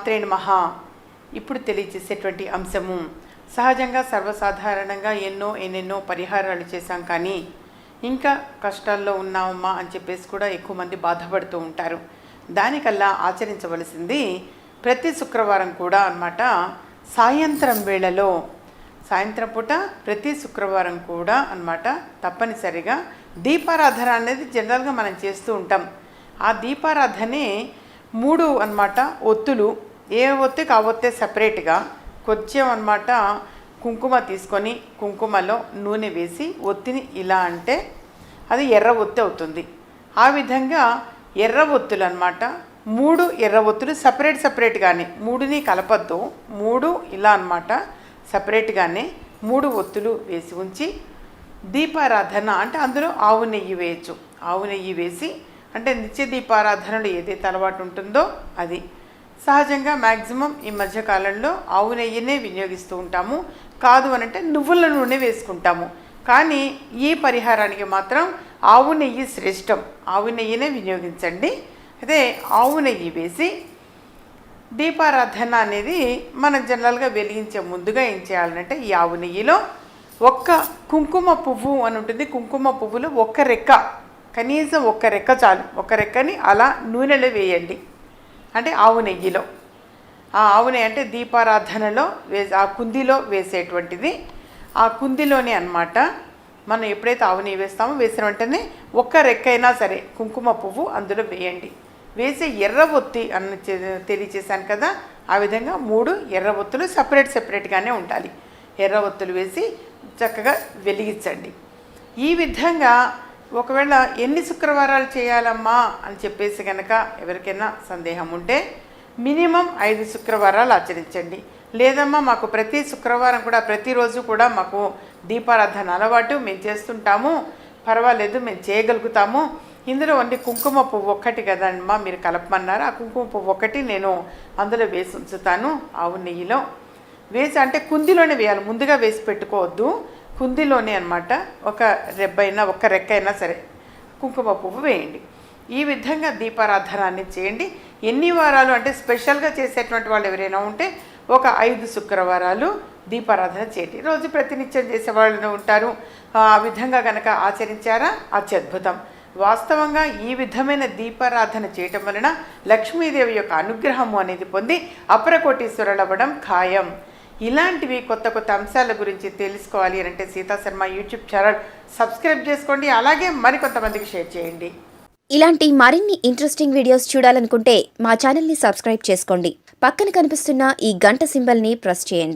మాత్రేణ మహా ఇప్పుడు తెలియజేసేటువంటి అంశము. సహజంగా సర్వసాధారణంగా ఎన్నో ఎన్నెన్నో పరిహారాలు చేశాం కానీ ఇంకా కష్టాల్లో ఉన్నామమ్మా అని చెప్పేసి కూడా ఎక్కువ మంది బాధపడుతూ ఉంటారు. దానికల్లా ఆచరించవలసింది ప్రతి శుక్రవారం కూడా అన్నమాట సాయంత్రం వేళలో సాయంత్రం పూట ప్రతి శుక్రవారం కూడా అన్నమాట తప్పనిసరిగా దీపారాధన అనేది జనరల్గా మనం చేస్తూ ఉంటాం. ఆ దీపారాధనే మూడు అన్నమాట ఒత్తులు ఏ ఒత్తికి ఆ ఒత్తే సపరేట్గా కొంచెం అనమాట కుంకుమ తీసుకొని కుంకుమలో నూనె వేసి ఒత్తిని ఇలా అంటే అది ఎర్ర ఒత్తి అవుతుంది. ఆ విధంగా ఎర్ర ఒత్తులు అనమాట మూడు ఎర్ర ఒత్తులు సపరేట్ సపరేట్గానే మూడుని కలపద్దు. మూడు ఇలా అన్నమాట సపరేట్గానే మూడు ఒత్తులు వేసి ఉంచి దీపారాధన అంటే అందులో ఆవు నెయ్యి వేయచ్చు. ఆవు నెయ్యి వేసి అంటే నిత్య దీపారాధనలో ఏదైతే అలవాటు ఉంటుందో అది. సహజంగా మ్యాక్సిమం ఈ మధ్యకాలంలో ఆవు నెయ్యినే వినియోగిస్తూ ఉంటాము. కాదు అనంటే నువ్వుల నూనె వేసుకుంటాము. కానీ ఈ పరిహారానికి మాత్రం ఆవు నెయ్యి శ్రేష్టం. ఆవు నెయ్యినే వినియోగించండి. అదే ఆవు నెయ్యి వేసి దీపారాధన అనేది మనం జనరల్గా వెలిగించే ముందుగా ఏం చేయాలంటే ఈ ఆవు నెయ్యిలో ఒక్క కుంకుమ పువ్వు అని ఉంటుంది. కుంకుమ పువ్వులు ఒక్క రెక్క కనీసం ఒక్క రెక్క చాలు. ఒక రెక్కని అలా నూనెలో వేయండి. అంటే ఆవు నెయ్యిలో. ఆ ఆవు నెయ్యి అంటే దీపారాధనలో వే ఆ కుందిలో వేసేటువంటిది. ఆ కుందిలోనే అన్నమాట మనం ఎప్పుడైతే ఆవు నెయ్యి వేస్తామో వేసిన వెంటనే ఒక్క రెక్కైనా సరే కుంకుమ పువ్వు అందులో వేయండి. వేసి ఎర్ర ఒత్తి అన్న తెలియచేశాను కదా ఆ విధంగా మూడు ఎర్ర ఒత్తులు సపరేట్ సపరేట్గానే ఉండాలి. ఎర్ర ఒత్తులు వేసి చక్కగా వెలిగించండి. ఈ విధంగా ఒకవేళ ఎన్ని శుక్రవారాలు చేయాలమ్మా అని చెప్పేసి కనుక ఎవరికైనా సందేహం ఉంటే మినిమం ఐదు శుక్రవారాలు ఆచరించండి. లేదమ్మా మాకు ప్రతి శుక్రవారం కూడా ప్రతిరోజు కూడా మాకు దీపారాధన అలవాటు మేము చేస్తుంటాము. పర్వాలేదు మేము చేయగలుగుతాము. ఇందులో ఓన్లీ కుంకుమ పువ్వు ఒక్కటి కదమ్మా మీరు కలపమన్నారు? ఆ కుంకుమ పువ్వు ఒకటి నేను అందులో వేసి ఉంచుతాను ఆవు నెయ్యిలో. వేసి అంటే కుందిలోనే వేయాలి ముందుగా వేసి పెట్టుకోవద్దు. కుందిలోనే అన్నమాట. ఒక రెబ్బైనా ఒక రెక్క అయినా సరే కుంకుమ పువ్వు వేయండి. ఈ విధంగా దీపారాధన అనేది చేయండి. ఎన్ని వారాలు అంటే స్పెషల్గా చేసేటువంటి వాళ్ళు ఎవరైనా ఉంటే ఒక ఐదు శుక్రవారాలు దీపారాధన చేయండి. రోజు ప్రతినిత్యం చేసే వాళ్ళు ఉంటారు. ఆ విధంగా కనుక ఆచరించారా? అత్యద్భుతం. వాస్తవంగా ఈ విధమైన దీపారాధన చేయటం వలన లక్ష్మీదేవి యొక్క అనుగ్రహము అనేది పొంది అప్రకోటీశ్వరులవ్వడం ఖాయం. ఇలాంటివి కొత్త కొత్త అంశాల గురించి తెలుసుకోవాలి అని అంటే Sita Sharma YouTube channel subscribe చేసుకోండి. అలాగే మరికొంతమందికి షేర్ చేయండి. ఇలాంటి మరిన్ని ఇంట్రెస్టింగ్ వీడియోస్ చూడాలనుకుంటే మా ఛానల్ని సబ్స్క్రైబ్ చేసుకోండి. పక్కన కనిపిస్తున్న ఈ గంట సింబల్ని ప్రెస్ చేయండి.